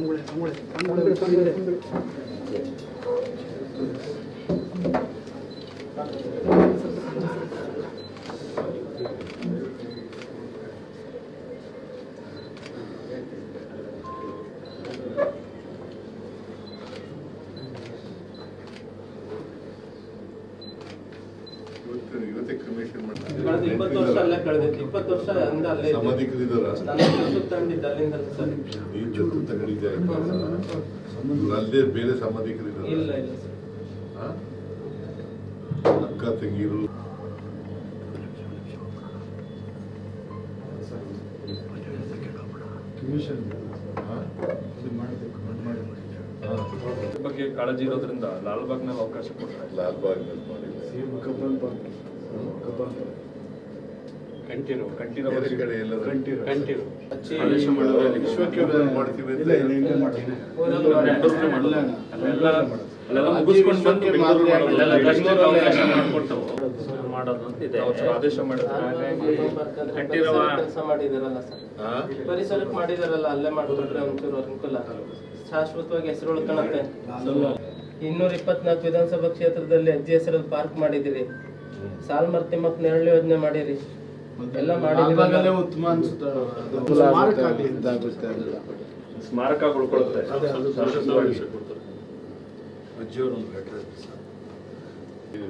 ಅಂಗುಳೆ ಅಂಗುಳೆ ಅಂಗುಳೆ ಅಂಗುಳೆ ಇವತ್ತು ಇವತ್ತೇ ಕ್ರಿಮೇಷನ್ ಕಳೆದ ಇಪ್ಪತ್ತು ವರ್ಷ ಅಲ್ಲೇ ಕಳೆದಿತ್ತು. ಇಪ್ಪತ್ತು ವರ್ಷ ಅಂದ ಅಲ್ಲೇ ಅಲ್ಲಿಂದ ಸರ್. ಈ ಜೊತೆ ತಗೊಂಡಿದ್ದೆ ಅಲ್ಲೇ ಬೇರೆ ಇಲ್ಲ ಇಲ್ಲ ಸರ್? ಅಕ್ಕ ತಂಗಿರು. ಹಾ? ಮಾಡಬೇಕು. ಬಗ್ಗೆ ಕಾಳಜಿ ಇರೋದ್ರಿಂದ ಲಾಲ್ಬಾಗ್ನಲ್ಲಿ ಅವಕಾಶ ಕೊಡ್ತಾರೆ ಲಾಲ್ಬಾಗ್ನಲ್ಲಿ ಮಾಡಿಲ್ಲ ಕಂಟಿನ್ಯೂ ಕಂಟಿನ್ಯೂ ಕಂಟಿನ್ಯೂ ಮಾಡ್ತೀವಿ ಅಂತ ಅಲ್ಲೆಲ್ಲ ಮುಗಿಸ್ಕೊಂಡು ಬಂದು ಬೆಂಗಳೂರು ಮಾಡ್ಕೊಡ್ತಾವು. ಮಾಡೋದು ಅಂತ ಇದೆ ಅವ್ರು ಆದೇಶ ಮಾಡಿದ್ರೆ ಕೆಲಸ ಮಾಡಿದಾರಲ್ಲ ಸರ್. ಪರಿಸರಕ್ಕೆ ಮಾಡಿದಾರಲ್ಲ ಅಲ್ಲೇ ಮಾಡ್ಕೊಟ್ರೆ ಒಂಚೂರು ಅನುಕೂಲ. ಶಾಶ್ವತವಾಗಿ ಹೆಸರು ಉಳ್ಕೊಳತ್ತೆ ಇನ್ನೂರ ಇಪ್ಪತ್ನಾಲ್ಕು ವಿಧಾನಸಭಾ ಕ್ಷೇತ್ರದಲ್ಲಿ ಅಜ್ಜಿ ಹೆಸರಲ್ಲಿ ಪಾರ್ಕ್ ಮಾಡಿದಿರಿ ಸಾಲ್ಮರ್ ತಿಮ್ಮಕ್ ನೆರಳು ಯೋಜನೆ ಮಾಡಿರಿ. ಎಲ್ಲ ಮಾಡಿದ್ರೆ ಉತ್ತಮ ಅನ್ಸುತ್ತೆ. ಸ್ಮಾರಕ ಉಳ್ಕೊಳುತ್ತೆ. ಇದು.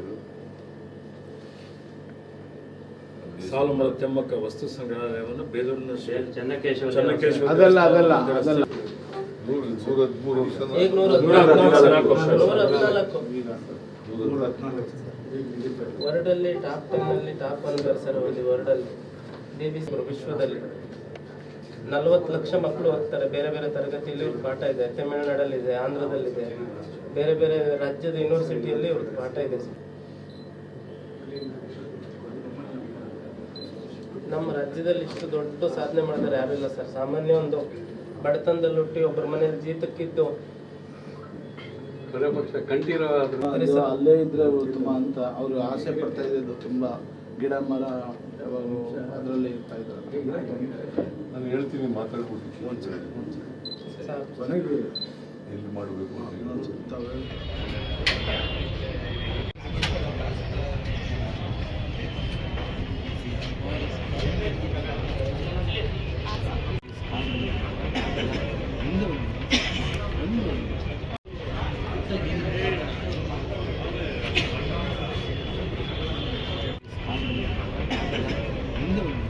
ಸಾಲುಮರ ತಿಮ್ಮಕ್ಕ ವಸ್ತು ಸಂಗ್ರಹಾಲಯವನ್ನು ಬೇಲೂರಿನ ಶ್ರೀ ಚೆನ್ನಕೇಶವ ಚೆನ್ನಕೇಶವ ಅದಲ್ಲ ಅದಲ್ಲ ಟಾಪ್ ಟೆನ್ ಅಲ್ಲಿ ಟಾಪ್ ಒನ್ ಸರ್ ಅಲ್ಲಿ ವರ್ಡಲ್ಲಿ ಡಿ ಬಿ ವಿಶ್ವದಲ್ಲಿ. ನಲವತ್ತು ಲಕ್ಷ ಮಕ್ಕಳು ಹೋಗ್ತಾರೆ ಬೇರೆ ಬೇರೆ ತರಗತಿಯಲ್ಲಿ ಇವ್ರ ಪಾಠ ಇದೆ. ತಮಿಳುನಾಡಲ್ಲಿದೆ ಆಂಧ್ರದಲ್ಲಿದೆ. ಬೇರೆ ಬೇರೆ ರಾಜ್ಯದ ಯೂನಿವರ್ಸಿಟಿಯಲ್ಲಿ ಇವ್ರದ್ದು ಪಾಠ ಇದೆ. ಸರ್ ನಮ್ಮ ರಾಜ್ಯದಲ್ಲಿ ಇಷ್ಟು ದೊಡ್ಡ ಸಾಧನೆ ಮಾಡಿದ್ರೆ ಇಲ್ಲ ಸರ್. ಸಾಮಾನ್ಯ ಒಂದು ಬಡತನದಲ್ಲಿ ಹುಟ್ಟಿ ಒಬ್ಬರ ಮನೇಲಿ ಜೀತಕ್ಕಿದ್ದು ಅಲ್ಲೇ ಇದ್ರೆ ಉತ್ತಮ ಅಂತ ಅವರು ಆಸೆ ಪಡ್ತಾ ಇದ್ದು ತುಂಬಾ ಗಿಡ ಮರ ಯಾವಾಗಲೂ ಅದರಲ್ಲಿ ಇರ್ತಾ ಇದ್ದಾರೆ. ನಾನು ಹೇಳ್ತೀನಿ ಎಲ್ಲಿ ಮಾಡಬೇಕು Thank you.